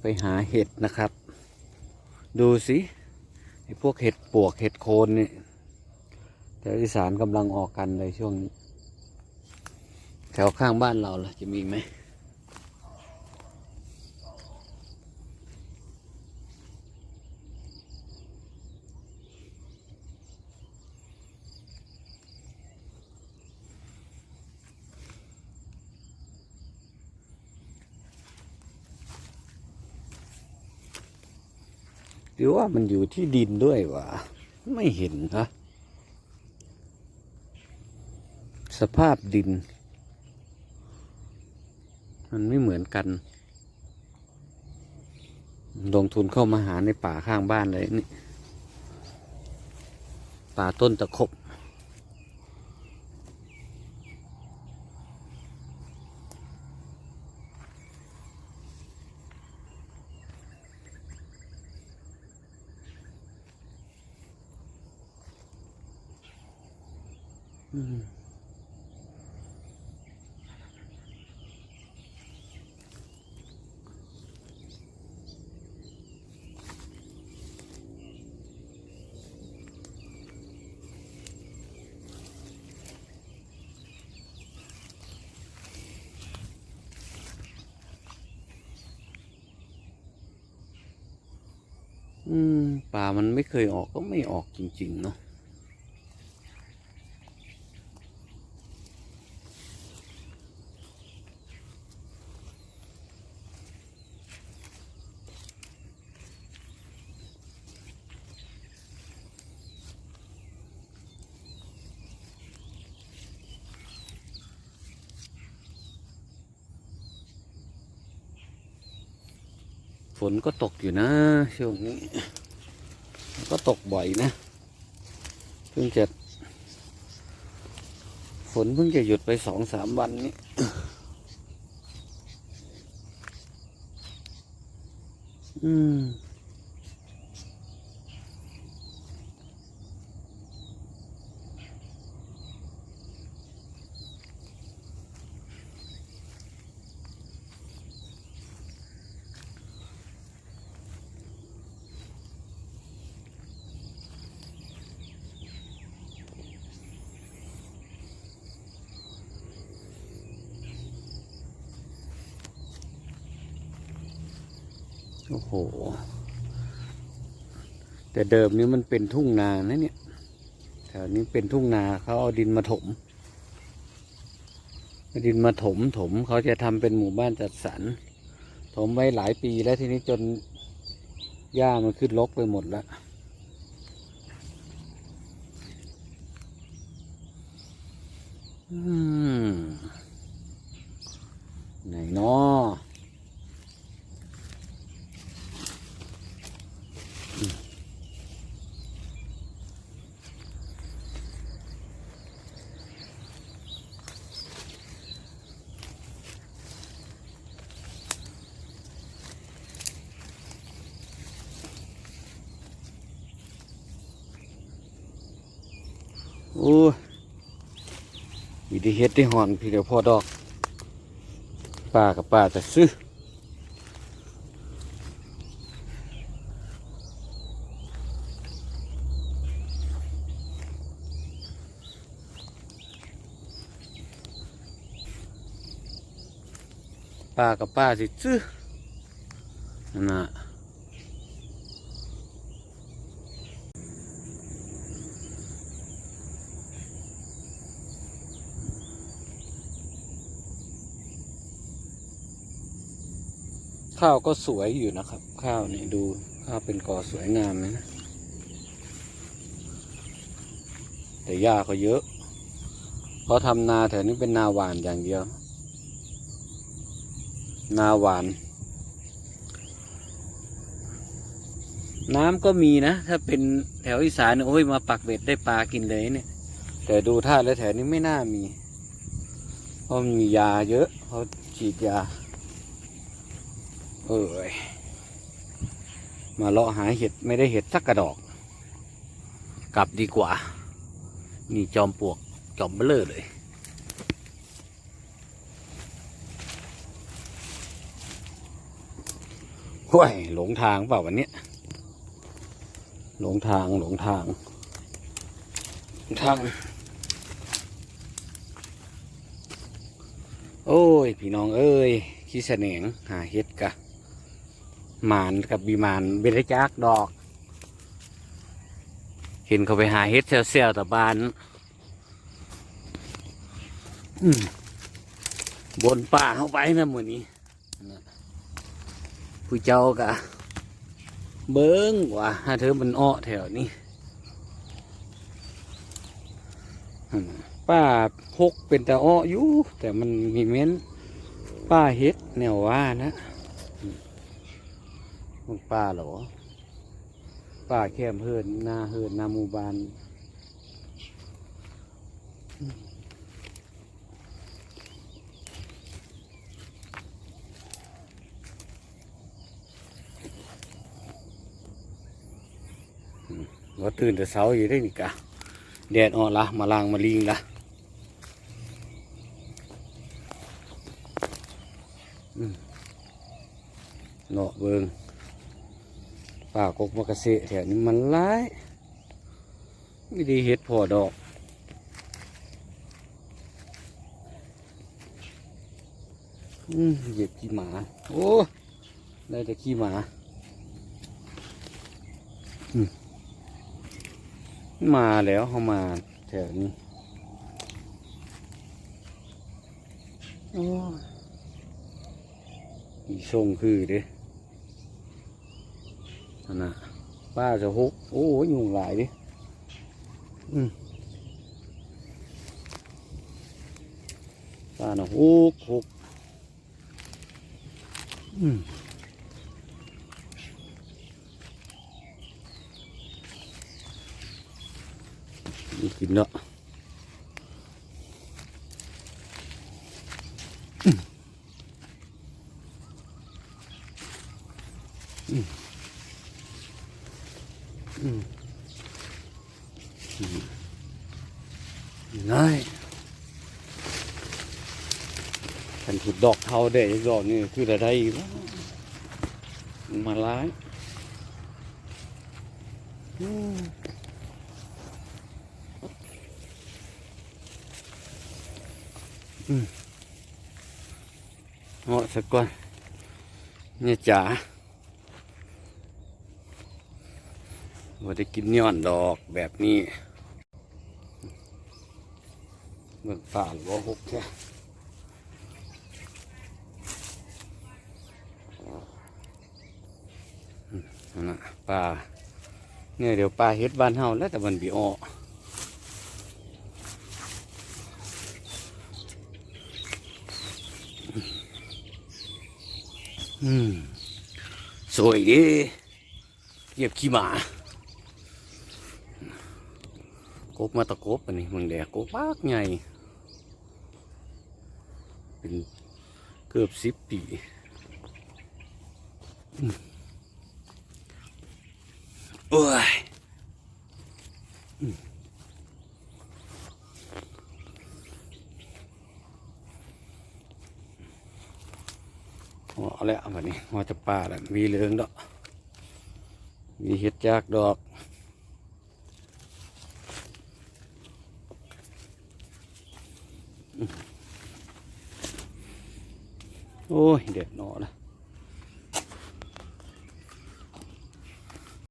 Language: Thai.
ไปหาเห็ดนะครับ ดูสิไอ้พวกเห็ดปวกเห็ดโคนนี่แถวอีสานกำลังออกกันเลยช่วงนี้แถวข้างบ้านเราล่ะจะมีไหม หรือว่ามันอยู่ที่ดินด้วยวะไม่เห็นนะสภาพดิน มันไม่เหมือนกัน ลงทุนเข้ามาหาในป่าข้างบ้านเลยนี่ป่าต้นตะขบ อืมอืมป่ามันไม่เคยออกก็ไม่ออกจริงๆเนาะ ฝนก็ตกอยู่นะช่วงนี้ ก็ตกบ่อยนะเพิ่งจะฝนเพิ่งจะหยุดไปสองสามวันนี้อืม โอ้โห แต่เดิมนี้มันเป็นทุ่งนานะเนี่ย แถวนี้เป็นทุ่งนาเขาเอาดินมาถม ดินมาถมถมเขาจะทำเป็นหมู่บ้านจัดสรร ถมไว้หลายปีแล้วทีนี้จนหญ้ามันขึ้นรกไปหมดแล้ว อืม ไหนเนาะ โอ้ยมีที่เฮ็ดที่หอนพี่เดี๋ยวพ่อดอกป้ากับป้าจะซื้อป้ากับป้าสิซื้อนั่นน่ะ ข้าวก็สวยอยู่นะครับ ข้าวนี่ดูข้าวเป็นกอสวยงามเลยนะ แต่หญ้าก็เยอะ เพราะทำนาแถวนี้เป็นนาหวานอย่างเดียว นาหวาน น้ำก็มีนะ ถ้าเป็นแถวอีสานโอ้ยมาปักเบ็ดได้ปลากินเลยเนี่ย แต่ดูท่าแล้วแถวนี้ไม่น่ามี เพราะมันมียาเยอะเขาฉีดยา เอ้ยมาเลาะหาเห็ดไม่ได้เห็ดสักกระดอก กลับดีกว่า นี่จอมปลวกจอมเบลอเลย ห้วยหลงทางเปล่าวันนี้หลงทางหลงทาง ทาง โอ้ย พี่น้องเอ้ยขี้เสนงหาเฮ็ดกะ หมานกับบีมานเบรจักดอก เห็นเขาไปหาเฮ็ดเซลๆแต่บ้านบนป่าเข้าไปนะหมือนี้ผู้เจ้ากะ เบิ้งว่าถ้าเธอมันอ้อแถวนี้ป้าพกเป็นแต่อ้ออยู่ แต่มันมีเม้นป้าเฮ็ดแนวว่านะ มันป้าเหรอป้าแค่เฮินนาเฮินนามูบานว่าตื่นแต่เช้าอยู่ได้นี่กะแดดออกละมาลางมาลิงละเนาะเบิง ป่ากกมะกะเสะแถวนี้มันร้ายไม่ด้เห็ดพอดอกอืมเหยียบขี้หมา โอ้ได้แต่ขี้หมามาแล้วเขามาแถวนี้โอ้ยอีส่งคือเด้ นั่นนะป้าจะฮกโอ้ยยุงหลายดิอืมป้าน่ะฮกฮกอืมนี่กินเนาะอืมอืมอืม อืมง่ายฉันถูดดอกเทาได้อีกดอกนี่คืออะไรอีกวะมันมาร้ายอืมเหาะสักก่อนเนี่ยจ๋า ว่าได้กินย้อนดอกแบบนี้เมืองป่าหรือว่าหกแค่นั่นนะป่าเนี่ยเดี๋ยวป่าเฮ็ดบ้านเฮาแล้วแต่มันบีอออืม สวยดิเหยียบขี้หมา กบมาตะกบอันนี้มึงแดกกบปากใหญ่เป็นเกือบสิบปีโอ้ยอืมเอาแล้ววันนี้ว่าจะป่าแล้วมีเหลืองดอกมีเห็ดจากดอก โอ้ยเด็ดหนอละ